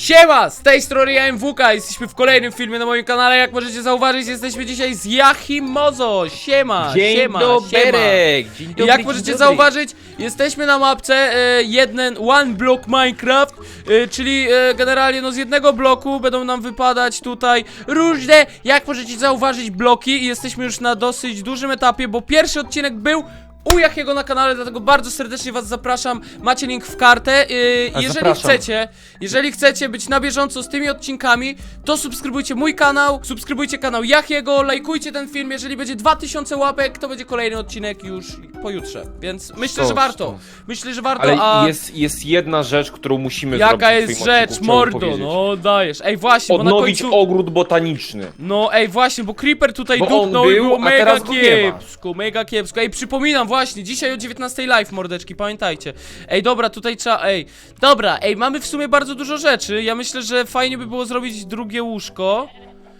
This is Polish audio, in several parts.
Siema! Z tej strony ja MWK, jesteśmy w kolejnym filmie na moim kanale, jak możecie zauważyć jesteśmy dzisiaj z Yahimozo! Siema! Dzień siema, doberek! Dzień Siema. dobry, Jak dzień możecie dobry. zauważyć, jesteśmy na mapce e, jeden One Block Minecraft, e, czyli e, generalnie no z jednego bloku będą nam wypadać tutaj różne, jak możecie zauważyć, bloki i jesteśmy już na dosyć dużym etapie, bo pierwszy odcinek był u Jakiego na kanale, dlatego bardzo serdecznie was zapraszam. Macie link w kartę. Yy, A, jeżeli zapraszam. chcecie, jeżeli chcecie być na bieżąco z tymi odcinkami, to subskrybujcie mój kanał, subskrybujcie kanał Jakiego, lajkujcie ten film. Jeżeli będzie 2000 łapek, to będzie kolejny odcinek już pojutrze. Więc myślę, że Sto, warto. sto. Myślę, że warto. Ale a jest, jest jedna rzecz, którą musimy zrobić. jaka w jest rzecz, chciałem mordo? powiedzieć. No dajesz. Ej, właśnie, bo na Odnowić końcu. ogród botaniczny. No ej właśnie, bo Creeper tutaj Bo on dupnął i był, było a mega teraz go nie ma. kiepsko, mega kiepsko. Ej, przypominam właśnie, dzisiaj o 19 live, mordeczki, pamiętajcie. Ej, dobra, tutaj trzeba, ej, dobra, ej, mamy w sumie bardzo dużo rzeczy. Ja myślę, że fajnie by było zrobić drugie łóżko.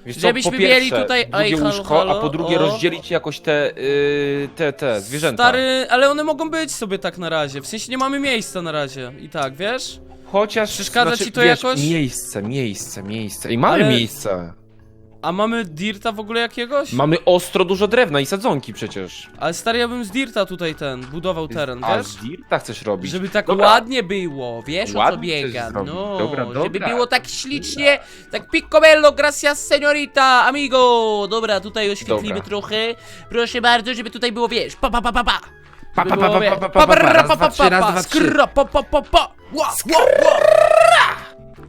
Wiesz co, Żebyśmy po pierwsze, mieli tutaj- drugie Ej, halo, łóżko, halo, a po drugie o. rozdzielić jakoś te, yy, te, te zwierzęta. Stary, ale one mogą być sobie tak na razie, w sensie nie mamy miejsca na razie. I tak, wiesz? Chociaż, Przeszkadza znaczy, ci to wiesz, jakoś? Miejsce, miejsce, miejsce. I mamy Ale- miejsce. A mamy dirta w ogóle jakiegoś? Mamy ostro dużo drewna i sadzonki przecież. Ale stary, ja bym z dirta tutaj ten, budował teren, A wiesz? z dirta chcesz robić? Żeby tak Dobra. ładnie było, wiesz o co Ładnie biega, zrobić. no, Dobra, żeby dobra. było tak ślicznie, tak piccobello, gracias señorita, amigo, dobra, tutaj oświetlimy Dobra. trochę, proszę bardzo, żeby tutaj było, wiesz, pa pa pa pa pa, Pa, Żeby pa, pa, było, pa, wiesz, pa, pa, pa, pa, ra, raz, pa, dwa, pa, trzy, pa, raz, pa, dwa, trzy. skra, pa pa pa pa, ła, ła, ła.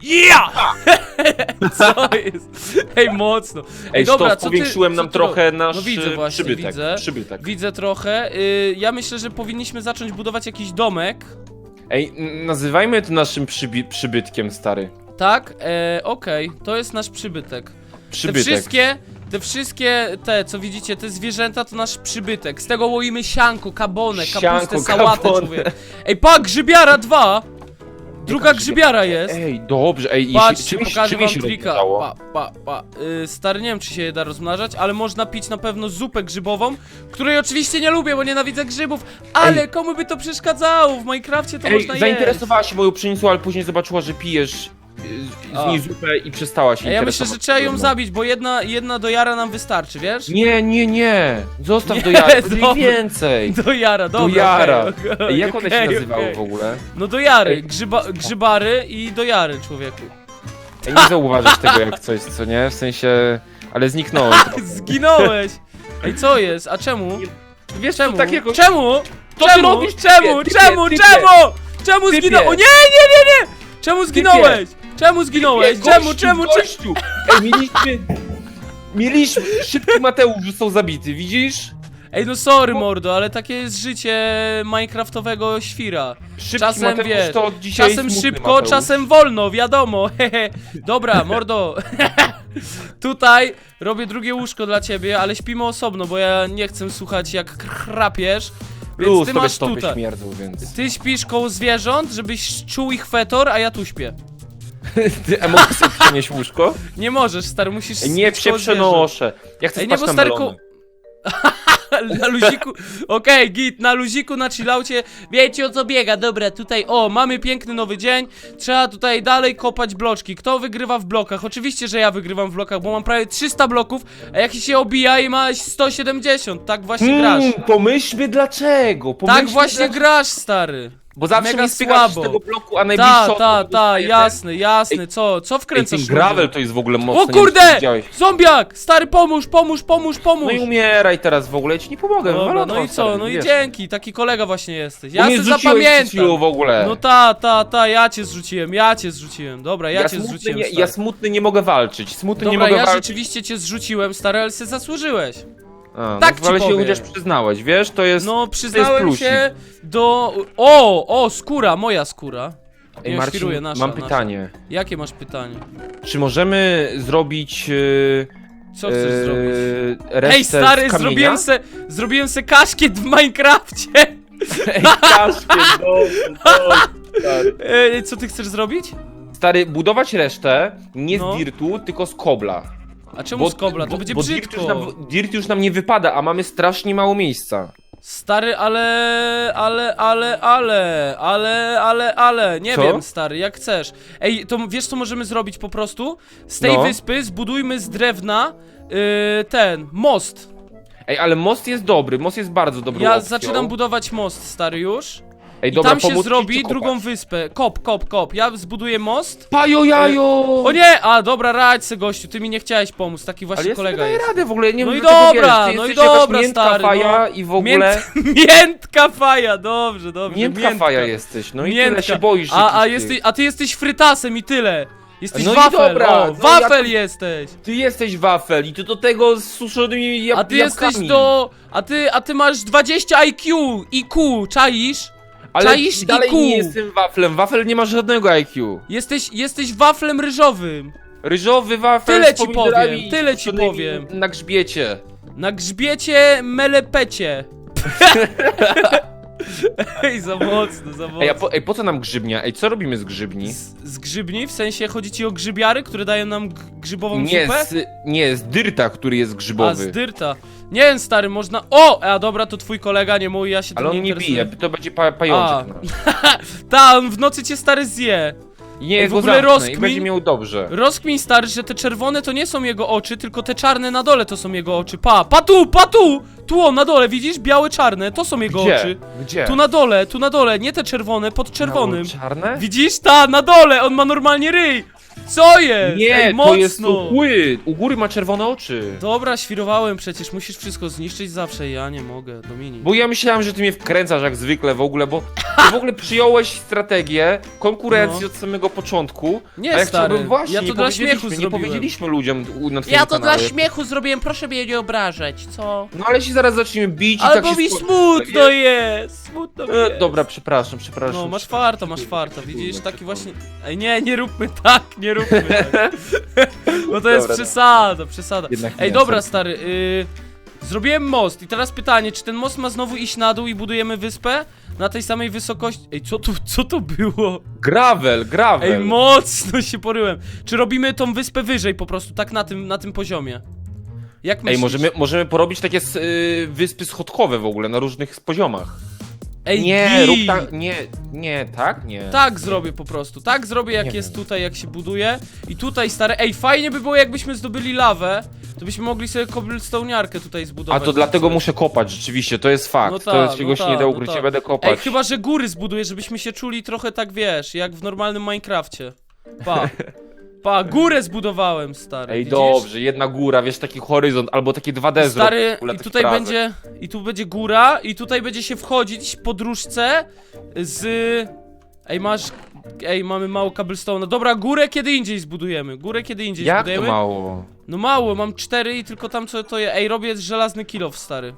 Yeah! Co jest? Ej, mocno. Ej, dobra, dobra, co ty- powiększyłem co nam ty trochę ro- nasz No widzę y, właśnie, przybytek. widzę. przybytek. Widzę trochę. Y, ja myślę, że powinniśmy zacząć budować jakiś domek. Ej, n- nazywajmy to naszym przybi- przybytkiem, stary. Tak? E, Okej, to jest nasz przybytek. Te Przybytek. wszystkie, te wszystkie, te co widzicie, te zwierzęta to nasz przybytek. Z tego łoimy sianko, kabonę, kapustę, Sianko, sałatę, kabonę. człowiek. Ej, pa, grzybiara dwa! Druga grzybiara jest. Ej, dobrze, ej, Patrzcie, czym, pokażę wam trika. Pa, pa, pa. Y, stary, nie wiem, czy się je da rozmnażać, ale można pić na pewno zupę grzybową, której oczywiście nie lubię, bo nienawidzę grzybów, ale komu by to przeszkadzało? W Minecrafcie to Ej, można jeść. zainteresowała się moją pszenicą, ale później zobaczyła, że pijesz. Z niej zupę i przestała się A ja myślę, interesować. że trzeba ją zabić, bo jedna, jedna do jara nam wystarczy, wiesz? Nie, nie, nie. Zostaw do jara, dobra. mniej więcej. Do jara, Do dobra. jara. okej, okej, Ej, jak one się okej, nazywały okej. w ogóle? No do jary, Ej. grzyba, grzybary i do jary, człowieku. Ej, nie zauważysz tego jak coś, co nie? W sensie... Ale zniknąłem. Zginąłeś! Ej, co jest? A czemu? Wiesz, Czemu? takiego... Czemu? Ty czemu? robisz, Czemu? typie, czemu? typie, Czemu? Czemu Typie. zginąłeś? O nie, nie, nie, nie! Czemu zginąłeś? Czemu zginąłeś? Gościu, Czemu, czemu, czemu? gościu! Ej, mieliśmy... Mieliśmy... Szybki Mateusz został zabity, widzisz? Ej, no sorry, mordo, ale takie jest życie minecraftowego świra. Szybki Czasem, Mateusz wiesz, to dzisiaj Czasem smutny szybko, Mateusz. czasem wolno, wiadomo. hehe. Dobra, mordo. Tutaj robię drugie łóżko dla ciebie, ale śpimy osobno, bo ja nie chcę słuchać jak chrapiesz. Więc Plus, ty masz stopy tutaj. śmierdzą, więc... Ty śpisz koło zwierząt, żebyś czuł ich fetor, a ja tu śpię. Ty, a mogę sobie przenieść łóżko? Nie możesz, stary, musisz nie się przenoszę. Ja chcę Ej, nie, spać bo na melony. Na luziku, okej, git, na luziku, na chillaucie, wiecie o co biega, dobra, tutaj, o, mamy piękny nowy dzień, trzeba tutaj dalej kopać bloczki, kto wygrywa w blokach, oczywiście, że ja wygrywam w blokach, bo mam prawie 300 bloków, a jakiś się obija i ma 170, tak właśnie grasz, Hmm, pomyślmy dlaczego. Pomyślmy tak właśnie dlaczego. grasz, stary, Bo zawsze mega mi spychasz z słabo. tego bloku, a najbliższa ta, ta, osoba ta, dostaje jasne, jasne, co, co Ej, wkręcasz ten gravel to jest w ogóle mocny. O kurde, widziałeś. zombiak, stary, pomóż, pomóż, pomóż, pomóż, No i umieraj teraz w ogóle, ja ci nie pomogę. Dobra, no i co, no i dzięki, taki kolega właśnie jesteś, ja przed zapamiętam. w ogóle. No ta, ta, ta, ja cię zrzuciłem, ja cię zrzuciłem. Dobra, ja, cię smutny zrzuciłem. nie, stary. ja smutny nie mogę walczyć. Smutny nie Dobra, mogę ja walczyć. rzeczywiście cię zrzuciłem, stary, ale se zasłużyłeś. A, tak no, ale ci się powiem. chociaż przyznałeś, wiesz, to jest... No, przyznałem plusik. się do... O, o, skóra, moja skóra. Ej nie, Marcin, świruję, nasza, mam nasza. pytanie. Jakie masz pytanie? Czy możemy zrobić... Yy, Co chcesz yy, zrobić? resztę Ej, stary, z kamienia? zrobiłem se, zrobiłem se kaszkiet w Minecrafcie. Ej, kaszkiet, dobrze, dobrze, stary. Ej, co ty chcesz zrobić? Stary, budować resztę nie No. z dirtu, tylko z kobla. A czemu z kobla? To będzie bo dirt brzydko. już, nam, dirt już nam nie wypada, a mamy strasznie mało miejsca. Stary, ale, ale, ale, ale, ale, ale, ale, nie Co? wiem, stary, jak chcesz. Ej, to wiesz co możemy zrobić po prostu? Z tej No. wyspy zbudujmy z drewna yy, ten, most. Ej, ale most jest dobry, most jest bardzo dobry. Ja zaczynam budować most, stary, już. Ej, I dobra, tam się pomóc ci zrobi kopać? drugą wyspę. Kop, kop, kop. Ja zbuduję most. Pajo jajo! O nie! A, dobra, radź se, gościu, ty mi nie chciałeś pomóc, taki Ale właśnie ja kolega sobie jest. daję radę w ogóle, nie No wiem i dlaczego dobra, wiesz, ty no i jesteś jakaś dobra, miętka stary, faja no. i w ogóle... Miętka faja, dobrze, dobrze. Miętka faja jesteś, no i Miętka. tyle się boisz. A, a, jakichś jesteś, a ty jesteś frytasem i tyle. Jesteś No i wafel, dobra, o, no wafel ja- jesteś. tych- Ty jesteś wafel i ty do tego z suszonymi jab A ty jesteś jabłkami. do... A ty, a ty masz 20 IQ, IQ, czaisz? Ale czaisz dalej IQ. nie jestem waflem, wafel nie ma żadnego IQ. Jesteś, jesteś waflem ryżowym. Ryżowy wafel Tyle z ci pomidorami powiem, tyle ci suszonymi powiem. Na grzbiecie. Na grzbiecie melepecie. Ej, za mocno, za mocno. Ej, a po, ej, po co nam grzybnia? Ej, co robimy z grzybni? Z, z grzybni? W sensie chodzi ci o grzybiary, które dają nam g- grzybową Nie, zupę? z, nie, z dyrta, który jest A, grzybowy. z dyrta. Nie wiem, stary, można... O! A dobra, to twój kolega, nie mój, ja się Ale tym on nie interesuję. bije, to będzie pa, pajączek. Ta, on w nocy cię, stary, zje. Nie, Ej, w go ogóle zamknę rozkmin- będzie miał dobrze. Rozkmin, stary, że te czerwone to nie są jego oczy, tylko te czarne na dole to są jego oczy. Pa, pa tu, pa tu! Tu on, na dole, widzisz? Białe, czarne, to są jego Gdzie? oczy. Gdzie? Tu na dole, tu na dole, nie te czerwone, pod czerwonym. Czarne? Widzisz? Ta, na dole, on ma normalnie ryj. Co jest? Nie, Ej, to mocno. jest u góry. U góry ma czerwone oczy. Dobra, świrowałem przecież, musisz wszystko zniszczyć zawsze, ja nie mogę, Dominik. Bo ja myślałem, że ty mnie wkręcasz jak zwykle w ogóle, bo ty w ogóle przyjąłeś strategię konkurencji No. od samego początku. Nie, a ja stary, chciałbym właśnie, ja to nie dla powiedzieliśmy, śmiechu nie zrobiłem. powiedzieliśmy ludziom u- na twoim Ja to dla kanale. śmiechu zrobiłem, proszę mnie nie obrażać, co? No ale się zaraz zaczniemy bić i Albo tak się mi skończy, smutno jest, smutno mi E, jest. dobra, przepraszam, przepraszam. No, masz farta, masz farta, widzisz, taki właśnie... Ej, nie, nie róbmy tak, nie róbmy tak. Bo to jest Dobra, przesada, przesada. Jednak Ej, dobra, stary, y... Zrobiłem most i teraz pytanie, czy ten most ma znowu iść na dół i budujemy wyspę? Na tej samej wysokości... Ej, co tu, co to było? Gravel, gravel. Ej, mocno się poryłem. Czy robimy tą wyspę wyżej po prostu, tak na tym, na tym poziomie? Jak myślisz? Ej, możemy, możemy porobić takie s- y, wyspy schodkowe w ogóle na różnych poziomach. Ej, nie, rób git. tak, nie, nie, tak, nie. Tak zrobię po prostu, tak zrobię jak Nie jest wiem. tutaj, jak się buduje I tutaj stare, ej fajnie by było jakbyśmy zdobyli lawę To byśmy mogli sobie cobblestone'arkę tutaj A zbudować to dlatego Coś. muszę kopać, rzeczywiście, to jest fakt. No to tak, jest czegoś no nie tak, da no ukryć, tak. ja będę kopać. Ej, chyba, że góry zbuduję, żebyśmy się czuli trochę tak, wiesz, jak w normalnym Minecrafcie Pa, pa, górę zbudowałem, stary Ej, widzisz? dobrze, jedna góra, wiesz, taki horyzont, albo takie 2D zrób, Stary, i tutaj będzie, i tu będzie góra, i tutaj będzie się wchodzić po dróżce z... Ej, masz... Ej, mamy mało cobblestone'a. Dobra, górę kiedy indziej zbudujemy. Górę kiedy indziej Jak to zbudujemy. mało? No mało, mam cztery i tylko tam co to je. Ej, robię żelazny kilof, stary.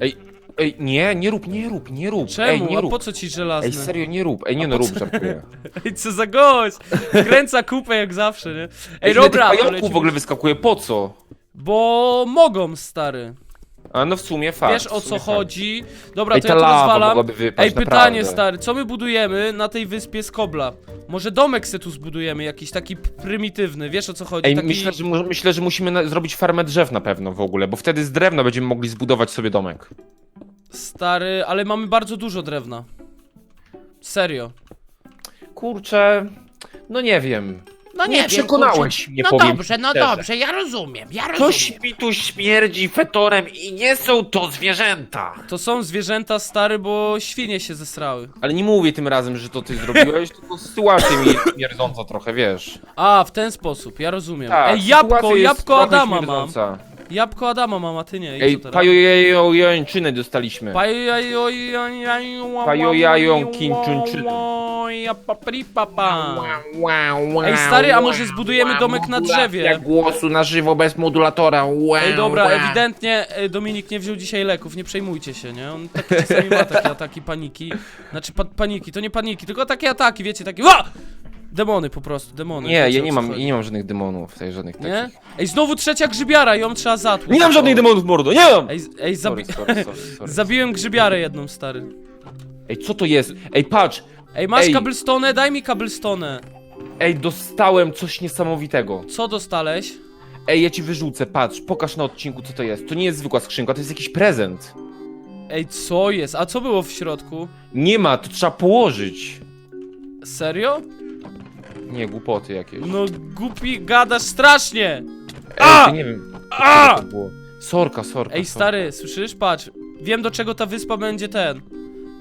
Ej, ej, nie, nie rób, nie rób, nie rób, Czemu? ej, nie A rób. po co ci żelazny? Ej, serio, nie rób, ej, nie no, po rób, żartuję. Ej, co za gość! Kręca kupę jak zawsze, nie? Ej, dobra, tych to pająków lecimy. w ogóle wyskakuje, po co? Bo mogą, stary. A no w sumie fakt. Wiesz o w sumie co fakt. chodzi. Dobra, Ej, to ta ja to lawa rozwalam. mogłaby wypaść, Ej, pytanie, naprawdę. stary, co my budujemy na tej wyspie z kobla? Może domek se tu zbudujemy, jakiś taki prymitywny, wiesz o co chodzi? Ej, taki... myślę, że, mu- myślę, że musimy na, zrobić farmę drzew na pewno w ogóle, bo wtedy z drewna będziemy mogli zbudować sobie domek. Stary, ale mamy bardzo dużo drewna. Serio. Kurczę, no nie wiem. No nie, Nie wiem, przekonałeś kurczę. mnie, No powiem dobrze, no szczerze. dobrze, ja rozumiem, ja rozumiem. Coś mi tu śmierdzi fetorem i nie są to zwierzęta. To są zwierzęta, stary, bo świnie się zesrały. Ale nie mówię tym razem, że to ty zrobiłeś, tylko sytuacja mi jest śmierdząca trochę, wiesz. A, w ten sposób, ja rozumiem. Tak, Ej, jabłko, sytuacja jest jabłko trochę Adama mam. śmierdząca. Jabłko Adama mam, a ty nie. I Ej, co teraz? pajojajo jończynę dostaliśmy. Pajojają kinczunczyny. Ej, Demony po prostu, demony. Nie, wiecie, ja o nie co mam, chodzi. ja nie mam żadnych demonów, tutaj żadnych Nie? takich. Ej, znowu trzecia grzybiara, ją trzeba zatłuc. Nie mam żadnych demonów, mordo, nie mam! Ej, z- ej zabi Sorry, sorry, sorry, sorry. zabiłem grzybiarę jedną, stary. Ej, co to jest? Ej, patrz! Ej, masz Ej. cobblestone? Daj mi cobblestone. Ej, dostałem coś niesamowitego. Co dostałeś? Ej, ja ci wyrzucę, patrz, pokaż na odcinku co to jest. To nie jest zwykła skrzynka, to jest jakiś prezent. Ej, co jest? A co było w środku? Nie ma, to trzeba położyć. Serio? Nie, głupoty jakieś. No głupi gadasz strasznie! Ej, A! to nie wiem. A! co to było. Sorka, sorka. Ej, sorka. stary, słyszysz? Patrz, wiem do czego ta wyspa będzie ten.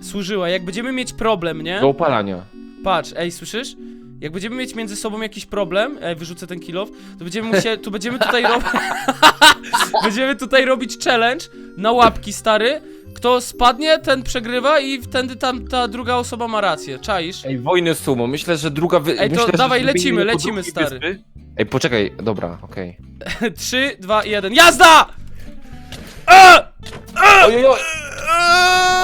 Służyła. Jak będziemy mieć problem, nie? Do opalania. Patrz, ej, słyszysz? Jak będziemy mieć między sobą jakiś problem, ej, wyrzucę ten kilof, to będziemy musieli, tu będziemy tutaj robić, będziemy tutaj robić challenge na łapki, stary. Kto spadnie, ten przegrywa i wtedy tam ta druga osoba ma rację, czaisz? Ej, wojny sumo. Myślę, że druga wy... Ej, to Myślę, że dawaj, zrobimy lecimy, lecimy, stary. wyspy. Ej, poczekaj, dobra, okej. Trzy, dwa, jeden, jazda! A! Ojej, oj,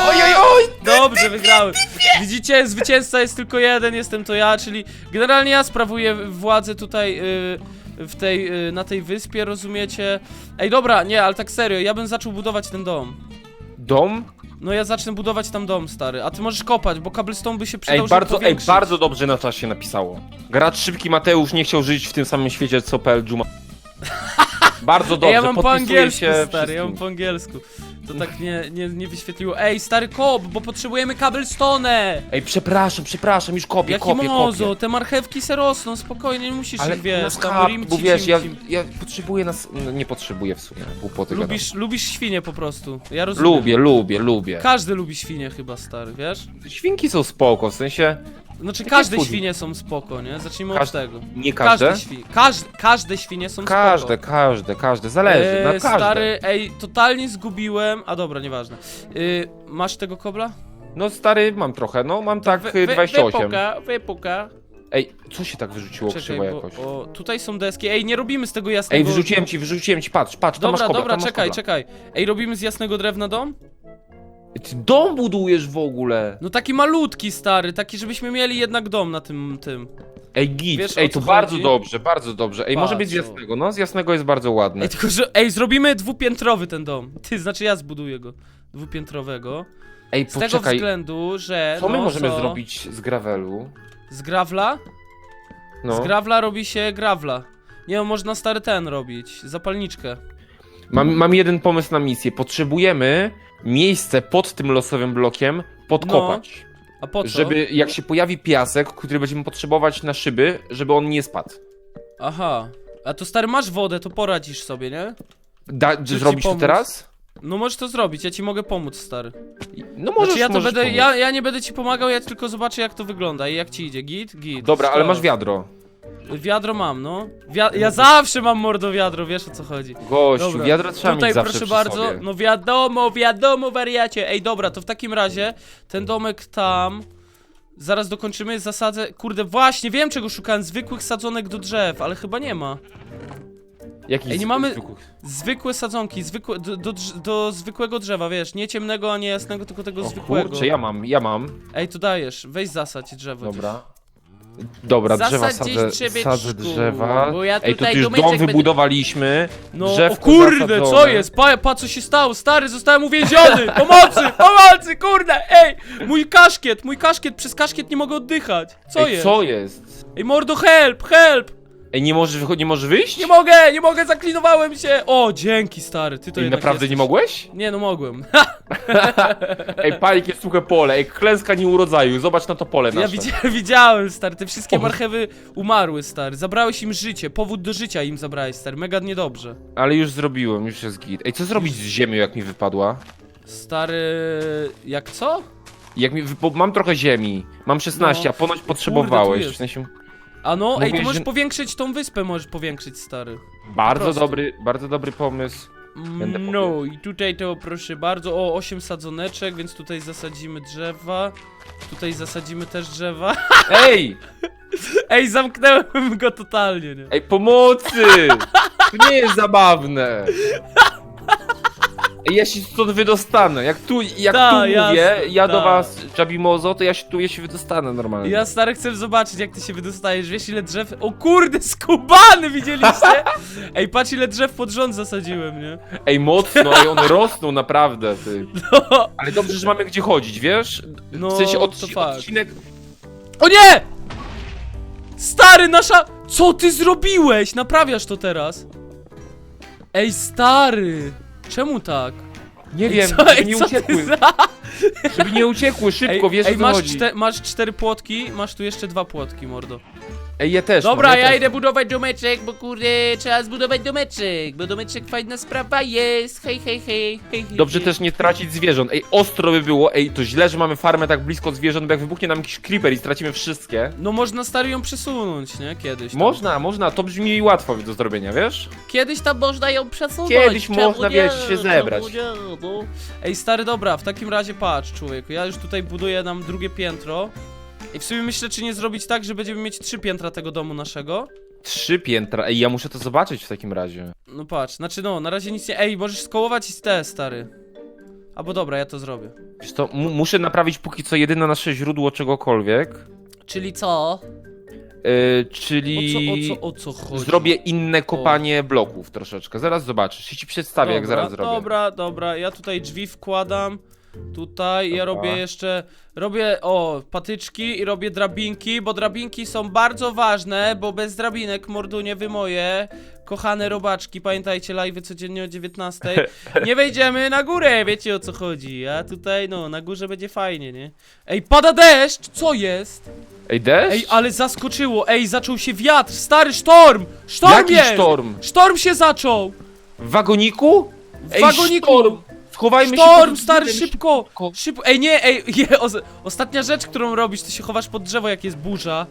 ojej, oj! Dobrze, wygrałem. Widzicie, zwycięzca jest tylko jeden, jestem to ja, czyli generalnie ja sprawuję władzę tutaj y, w tej, y, na tej wyspie, rozumiecie? Ej, dobra, nie, ale tak serio, ja bym zaczął budować ten dom. Dom? No ja zacznę budować tam dom, stary, a ty możesz kopać, bo cobblestone by się przydał, Ej, żeby bardzo, ej, powiększyć. bardzo dobrze na czasie napisało. Gracz szybki Mateusz nie chciał żyć w tym samym świecie co PL Juma. Bardzo dobrze, Ej, ja mam po podpisuję angielsku, się stary, ja wszystkim. mam po angielsku. To tak nie, nie, nie wyświetliło. Ej, stary kop, bo potrzebujemy cobblestone! Ej, przepraszam, przepraszam, już kopię, Jaki kopię, mozo, kopię. te marchewki se rosną, spokojnie, nie musisz Ale ich, wiesz, nas tam bo wiesz, ja, ja potrzebuję nas... No, nie potrzebuję w sumie, głupoty Lubisz, lubisz świnie po prostu. Ja rozumiem. Lubię, lubię, lubię. Każdy lubi świnie chyba, stary, wiesz? Świnki są spoko, w sensie Znaczy Jakie każde spódnie? świnie są spoko, nie? Zacznijmy od Każde? tego. nie każde. Każde, świ każ każde świnie są Każde, spoko. każde, każde, zależy, na Eee, każde. stary, ej, totalnie zgubiłem. A dobra, nieważne. Yy, masz tego kobla? No stary, mam trochę, no mam tak Wy- y, wy- 28. Wypuka, wypuka. Ej, co się tak wyrzuciło Czekaj, krzywo bo, jakoś? o, tutaj są deski. Ej, nie robimy z tego jasnego... Ej, wyrzuciłem ci, wyrzuciłem ci, patrz, patrz, tam masz Dobra, kobla, dobra, tam masz czekaj, kobla. czekaj. Ej, robimy z jasnego drewna dom? Ty dom budujesz w ogóle. No taki malutki, stary, taki, żebyśmy mieli jednak dom na tym, tym. Ej, git, Wiesz, o ej, co to bardzo chodzi? dobrze, bardzo dobrze. Ej, może być z jasnego, no z jasnego jest bardzo ładny. Ej, tylko że, ej, zrobimy dwupiętrowy ten dom. Ty, znaczy ja zbuduję go. Dwupiętrowego. Ej, Z tego poczekaj, względu, że. co my no, możemy co? zrobić z gravelu? Z grawla? No, Z grawla robi się grawla. Nie, no, można stary ten robić. Zapalniczkę. mam, mam jeden pomysł na misję. Potrzebujemy miejsce pod tym losowym blokiem podkopać. A po co? Żeby jak się pojawi piasek, który będziemy potrzebować na szyby, żeby on nie spadł. Aha. A to stary masz wodę, to poradzisz sobie, nie? Da, ci zrobić to pomóc? teraz? No możesz to zrobić, ja ci mogę pomóc, stary. No możesz, znaczy ja to możesz będę. pomóc. Ja, ja nie będę ci pomagał, ja tylko zobaczę jak to wygląda i jak ci idzie. Git, git. Dobra, ale masz wiadro. Wiadro mam, no. Wia ja zawsze mam mordo wiadro, wiesz o co chodzi. Gościu, Dobra. wiadro trzeba Tutaj mieć zawsze proszę przy bardzo, sobie. no wiadomo, wiadomo wariacie. Ej, dobra, to w takim razie ten domek tam zaraz dokończymy, zasadzę. Kurde, właśnie, wiem czego szukałem, zwykłych sadzonek do drzew, ale chyba nie ma. Jaki Ej, nie mamy- zwykłych- Zwykłe sadzonki, zwykłe, do, do, drz- do zwykłego drzewa, wiesz, nie ciemnego, a nie jasnego, tylko tego O zwykłego. kurczę, ja mam, ja mam. Ej, tu dajesz, weź zasadź drzewo. Dobra. Dobra, drzewa sadzę, sadzę drzewa. bo ja Ej, to tutaj tu już dom będę- wybudowaliśmy. No, o drzewko kurde, co zasadzone. jest? Pa, pa, co się stało? Stary, zostałem uwięziony! Pomocy, pomocy, kurde! Ej, mój kaszkiet, mój kaszkiet, przez kaszkiet nie mogę oddychać. Co Ej, jest? co jest? Ej, mordo, help, help! Ej, nie możesz, wycho- nie możesz wyjść? Nie mogę, nie mogę, zaklinowałem się! O, dzięki, stary, ty to Ej, jednak naprawdę jesteś. nie mogłeś? Nie, no mogłem. Ej, panik jest suche pole, ej, klęska nie urodzaju, zobacz na to pole Ja nasze. widzia widziałem, stary, te wszystkie O. marchewy umarły, stary. Zabrałeś im życie, powód do życia im zabrałeś, stary, mega niedobrze. Ale już zrobiłem, już jest git. Ej, co zrobić z ziemią, jak mi wypadła? Stary, jak co? Jak mi wypo... Mam trochę ziemi, mam 16, No. a ponoć tu potrzebowałeś. jest. W sensie, A no, ej, Mówię, to możesz że- powiększyć tą wyspę, możesz powiększyć, stary. bardzo prostu. dobry, bardzo dobry pomysł. Będę No i tutaj to proszę bardzo, o 8 sadzoneczek, więc tutaj zasadzimy drzewa. Tutaj zasadzimy też drzewa. Ej! Ej, zamknąłem go totalnie, nie? Ej, pomocy! To nie jest zabawne. Ej, ja się stąd wydostanę. Jak tu, jak Ta, tu mówię, jasne, ja do ta. was, Jabimozo, to ja się tu ja się wydostanę normalnie. Ja stary chcę zobaczyć jak ty się wydostajesz, wiesz ile drzew... O kurde, skubany widzieliście? Ej, patrz ile drzew pod rząd zasadziłem, nie? Ej, mocno, ej, one rosną naprawdę, ty. No, Ale dobrze, że mamy gdzie chodzić, wiesz? No, w sensie to odci fakt. odcinek... O nie! Stary, nasza... Co ty zrobiłeś? Naprawiasz to teraz? Ej, stary! Czemu tak? Nie wiem, Co, żeby ej, nie co ty uciekły. za... Żeby nie uciekły, szybko, wiesz o co masz, chodzi. czte, masz cztery płotki, masz tu jeszcze dwa płotki, mordo. Ej, ja też Dobra, mam, ja też. idę budować domeczek, bo kurde, trzeba zbudować domeczek, bo domeczek fajna sprawa jest, hej, hej, hej, hej, hej. Dobrze hej. też nie tracić zwierząt. Ej, ostro by było, ej, to źle, że mamy farmę tak blisko zwierząt, bo jak wybuchnie nam jakiś creeper i stracimy wszystkie. No można stary ją przesunąć, nie? Kiedyś tam. Można, można, to brzmi łatwo do zrobienia, wiesz? Kiedyś tam można ją przesunąć. Kiedyś czemu można, nie? wiesz, się zebrać. Ej, stary, dobra, w takim razie patrz, człowieku, ja już tutaj buduję nam drugie piętro. I w sumie myślę, czy nie zrobić tak, że będziemy mieć trzy piętra tego domu naszego. Trzy piętra, ej, ja muszę to zobaczyć w takim razie. No patrz, znaczy no, na razie nic nie... Ej, możesz skołować i te, stary. Albo dobra, ja to zrobię. Wiesz to, mu- muszę naprawić póki co jedyne nasze źródło czegokolwiek, Czyli co? yy, O czyli... co, o co, o co chodzi? Zrobię inne kopanie bloków troszeczkę. Zaraz zobaczysz. Ja ci przedstawię, jak Dobra, zaraz zrobię. Dobra, dobra, ja tutaj drzwi wkładam. Tutaj ja Dobra. robię jeszcze. Robię o patyczki i robię drabinki, bo drabinki są bardzo ważne, bo bez drabinek mordunie wy moje. Kochane robaczki, pamiętajcie live codziennie o 19. Nie wejdziemy na górę, wiecie o co chodzi. A tutaj no, na górze będzie fajnie, nie? Ej, pada deszcz! Co jest? Ej, deszcz? Ej, ale zaskoczyło. Ej, zaczął się wiatr, stary sztorm! Sztorm Jaki jest! sztorm? Sztorm się zaczął! W wagoniku? W Ej, wagoniku! sztorm! Schowajmy się Sztorm, pod stary, szybko! szybko. Szybko, ej nie, ej, je, os ostatnia rzecz, którą robisz, to się chowasz pod drzewo, jak jest burza.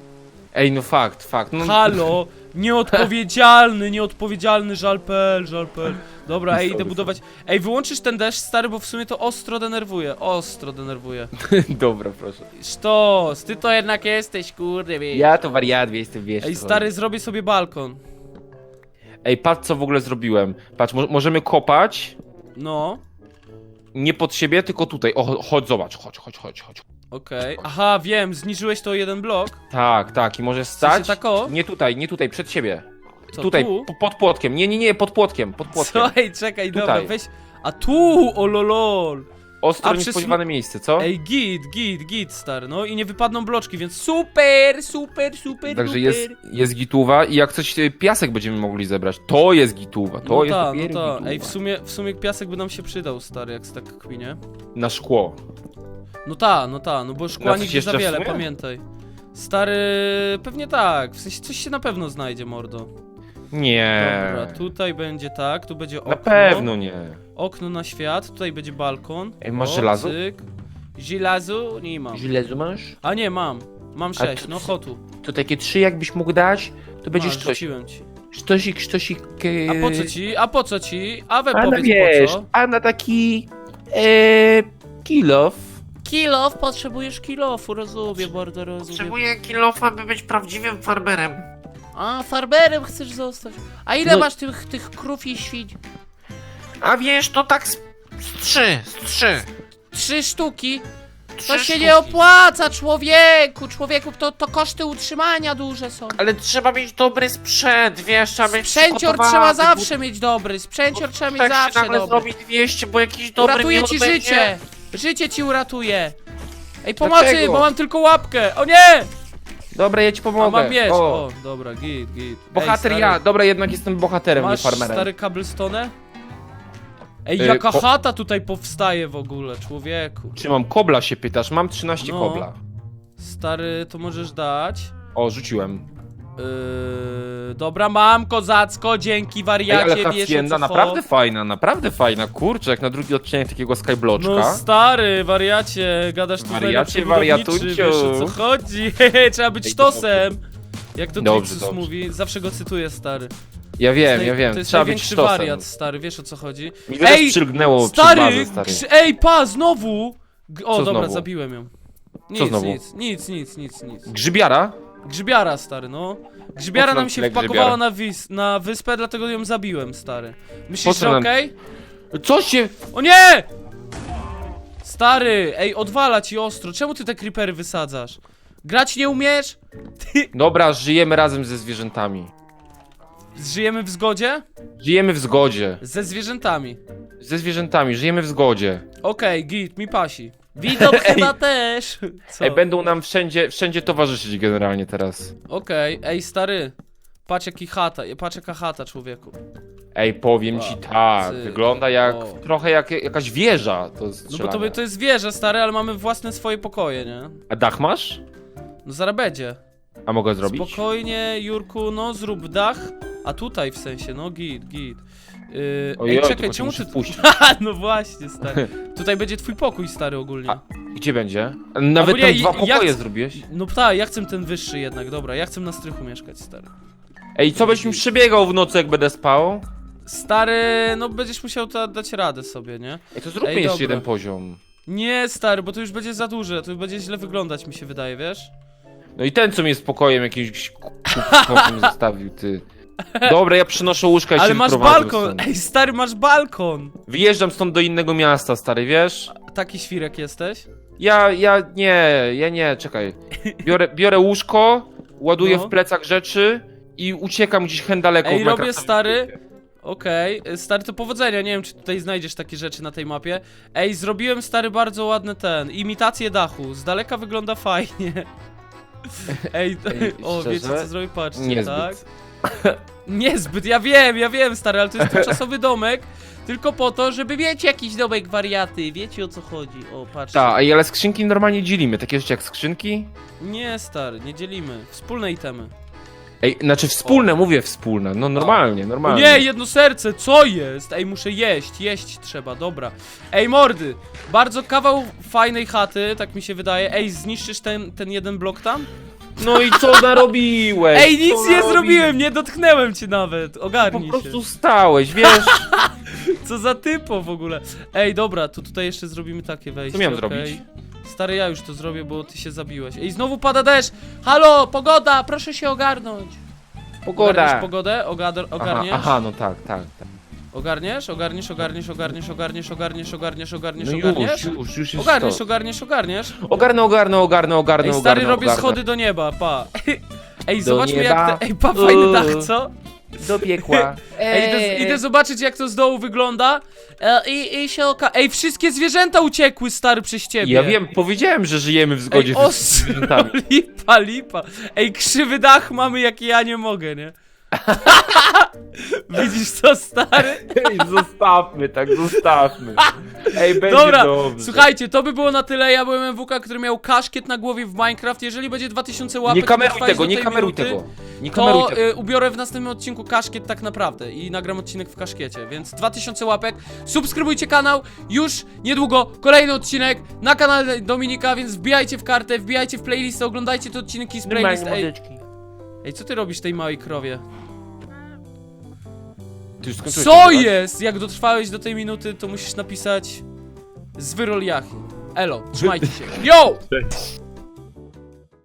Ej, no fakt, fakt. No, Halo, nieodpowiedzialny, nieodpowiedzialny, żalpel, żalpel. Dobra, ej, idę Sorry, budować. Ej, wyłączysz ten deszcz, stary, bo w sumie to ostro denerwuje, ostro denerwuje. Dobra, proszę. Sztos, ty to jednak jesteś, kurde, wiesz. Ja to wariat, jestem wiesz. Ej, co. stary, zrobię sobie balkon. Ej, patrz co w ogóle zrobiłem. Patrz, mo możemy kopać No, nie pod siebie, tylko tutaj. O, cho- chodź, zobacz, chodź, chodź, chodź, chodź. okej. Aha, wiem, zniżyłeś to o jeden blok. Tak, tak, i możesz stać. tak o? Nie tutaj, nie tutaj, przed siebie. Co, tutaj, tu? po- pod płotkiem. Nie, nie, nie, pod płotkiem, pod płotkiem. Ej, czekaj, dobra, Tutaj. weź. A tu, o lolol. Ostro A, niespodziewane miejsce, co? Ej, git, git, git, stary, no i nie wypadną bloczki, więc super, super, super, Także super. jest, jest gituwa i jak coś y, piasek będziemy mogli zebrać, to jest gituwa, to no jest ta, no dopiero ta. gituwa. Ej, w sumie, w sumie piasek by nam się przydał, stary, jak tak kminie. Na szkło. No ta, no ta, no bo szkła coś nigdy jeszcze za w wiele, sumie? pamiętaj. Stary, pewnie tak, w sensie coś się na pewno znajdzie, mordo. Nie. Dobra, tutaj będzie tak, tu będzie okno. Na pewno nie. Okno na świat, tutaj będzie balkon. Ej, masz O, żelazo? Cyk. Żelazo? Nie mam. Żelezu masz? A nie, mam. Mam A sześć, to- no chotu. To takie trzy jakbyś mógł dać, to będzie Masz, sztosik. rzuciłem ci. Sztosik, sztosik. e, A po co ci? A po co ci? A we A na powiedz wiesz, po co? a na taki... E, kilof. Kilof, potrzebujesz kilofu, rozumiem, bardzo rozumiem. Potrzebuję kilofa, by być prawdziwym farmerem. A, farmerem chcesz zostać. A ile No- masz tych, tych krów i świń? A wiesz, to tak z, z trzy, z trzy. Trzy sztuki? Trzy To się sztuki. nie opłaca, człowieku, człowieku, to, to koszty utrzymania duże są. Ale trzeba mieć dobry sprzęt, wiesz, trzeba mieć Sprzęcior przygotowany, trzeba bo zawsze mieć dobry, sprzęcior trzeba mieć tak się zawsze nagle dobry. zrobi 200, bo jakiś dobry Uratuje miód ci będzie. życie! Życie ci uratuje! Ej, pomocy, Dlaczego? bo mam tylko łapkę! O nie! Dobra, ja ci A pomogę. mam miecz! O, O, dobra, git, git. bohater Ej, ja. Dobra, jednak jestem bohaterem, nie Masz farmerem. stary cobblestone? Ej, Y, jaka po- chata tutaj powstaje w ogóle, człowieku. Czy mam kobla się pytasz? Mam 13 No. kobla. Stary, to możesz dać. O, rzuciłem. Yy, dobra, mam kozacko, dzięki Ej, wariacie, ale wiesz o hacienda co naprawdę cho- fajna, naprawdę fajna. Kurczę, jak na drugi odcinek takiego skybloczka. No stary, wariacie, gadasz tu Wariacie, wariacie, wariatunciu. wiesz o co chodzi, trzeba być Ej, to tosem. Jak to Dobrze, Trixus dobrze. mówi, zawsze go cytuję, stary. Ja wiem, Naj- ja wiem. To jest Trzeba być największy sztosem. wariat, stary, wiesz o co chodzi. Mi też przylgnęło przy stary, bazę, stary. ej, pa, znowu! G- O, Co dobra, znowu? zabiłem ją. Nic, znowu? nic, nic, nic, nic, nic. Grzybiara? Grzybiara, stary, no. Grzybiara co nam nam się tyle wpakowała na, wis- na wyspę, dlatego ją zabiłem, stary. Po Myślisz, co że nam- okej? Co się... O nie! Stary, ej, odwala ci ostro. Czemu ty te creepery wysadzasz? Grać nie umiesz? Ty... Dobra, żyjemy razem ze zwierzętami. Żyjemy w zgodzie? Żyjemy w zgodzie. Ze zwierzętami. Ze zwierzętami, żyjemy w zgodzie. Okej, git, mi pasi. Widzą chyba też. Co? Ej, będą nam wszędzie, wszędzie towarzyszyć generalnie teraz. Okej, ej, stary. Patrz jaki chata, patrz jaka chata, człowieku. Ej, powiem ci tak, wygląda jak, O. trochę jak jakaś wieża to No bo to, to jest wieża, stary, ale mamy własne swoje pokoje, nie? A dach masz? No zaraz będzie. A mogę zrobić? Spokojnie, Jurku, no zrób dach. A tutaj w sensie, no git, git. Yy, Ojej, ej, czekaj, tylko czemu ty... wpuścić. No właśnie, stary. Tutaj będzie twój pokój, stary, ogólnie. A- Gdzie będzie? Nawet Ogólnie tam dwa ja- pokoje ja- zrobiłeś? No tak, ja chcę ten wyższy jednak, dobra, ja chcę na strychu mieszkać, stary. Ej, co byś mi przebiegał w nocy, jak będę spał? Stary, no będziesz musiał ta, dać radę sobie, nie? Ej, to zróbmy Ej, jeszcze dobra. jeden poziom. Nie, stary, bo to już będzie za duże, to będzie źle wyglądać, mi się wydaje, wiesz? No i ten, co mnie spokojem jakimś kupcem zostawił, ty. Dobra, ja przynoszę łóżka i Ale się masz wyprowadzę balkon! stąd. Ej, stary, masz balkon! Wyjeżdżam stąd do innego miasta, stary, wiesz? Taki świrek jesteś? Ja, ja, nie, ja nie, czekaj. Biorę, biorę łóżko, ładuję No. w plecach rzeczy i uciekam gdzieś hen daleko Ej, w robię stary. Okej, y, stary, to powodzenia, nie wiem czy tutaj znajdziesz takie rzeczy na tej mapie. Ej, zrobiłem stary bardzo ładny ten, imitację dachu, z daleka wygląda fajnie. Ej, to, Ej, o, szczerze? wiecie co zrobię, patrzcie, Niezbyt. tak? Niezbyt, ja wiem, ja wiem stary, ale to jest tymczasowy domek, tylko po to, żeby mieć jakiś domek wariaty, wiecie o co chodzi, o, patrzcie. Tak, ej, ale skrzynki normalnie dzielimy, takie rzeczy jak skrzynki. Nie stary, nie dzielimy, wspólne itemy. Ej, znaczy wspólne, mówię wspólne, no normalnie, normalnie. nie, jedno serce, co jest? Ej, muszę jeść, jeść trzeba, dobra. Ej, mordy, bardzo kawał fajnej chaty, tak mi się wydaje. Ej, zniszczysz ten, ten jeden blok tam? No i co narobiłeś? Ej, nic Co nie narobiłeś? zrobiłem, nie dotknęłem cię nawet, Po ogarnij prostu się. stałeś, wiesz? Co za typo w ogóle. Ej, dobra, to tutaj jeszcze zrobimy takie wejście, Co miałem okej? zrobić? Stary, ja już to zrobię, bo ty się zabiłeś. Ej, znowu pada deszcz! Halo, pogoda, proszę się ogarnąć. Ogarniesz Pogoda. pogodę? Ogadr Aha, ogarniesz? aha, no tak, tak. tak. Ogarniesz? Ogarniesz, ogarniesz, ogarniesz, ogarniesz, ogarniesz, ogarniesz, ogarniesz, No ogarniesz? już, już, jest Ogarniesz, to. ogarniesz, ogarniesz. Ogarnę, ogarnę, ogarnę, ogarnę, Ej, stary, ogarnę, robię ogarnę. schody do nieba, pa. Ej, Do zobaczmy nieba. jak te... Ej, pa, fajny Uuu. dach, co? Do piekła. Ej, idę, idę zobaczyć jak to z dołu wygląda. E, I, i się oka... Ej, wszystkie zwierzęta uciekły, stary, przez ciebie. Ja wiem, powiedziałem, że żyjemy w zgodzie Ej, z zwierzętami. lipa, lipa. Ej, krzywy dach mamy, jaki ja nie mogę, nie? Widzisz co, stary? Ej, zostawmy, tak, zostawmy. Ej, będzie Dobra, dobrze. słuchajcie, to by było na tyle. Ja byłem MWK, który miał kaszkiet na głowie w Minecraft. Jeżeli będzie 2000 łapek, Nie kameruj dotrwałeś tego, nie kameruj minuty, tego. Nie kameruj To tego. y, ubiorę w następnym odcinku kaszkiet tak naprawdę i nagram odcinek w kaszkiecie, więc 2000 łapek. Subskrybujcie kanał, już niedługo kolejny odcinek na kanale Dominika, więc wbijajcie w kartę, wbijajcie w playlistę, oglądajcie te odcinki z playlist. Ej, ej, co ty robisz tej małej krowie? Ty już skończyłeś Co nagrywać? jest? Jak dotrwałeś do tej minuty, to musisz napisać z Wyrol Elo, trzymajcie się. Yo! Cześć.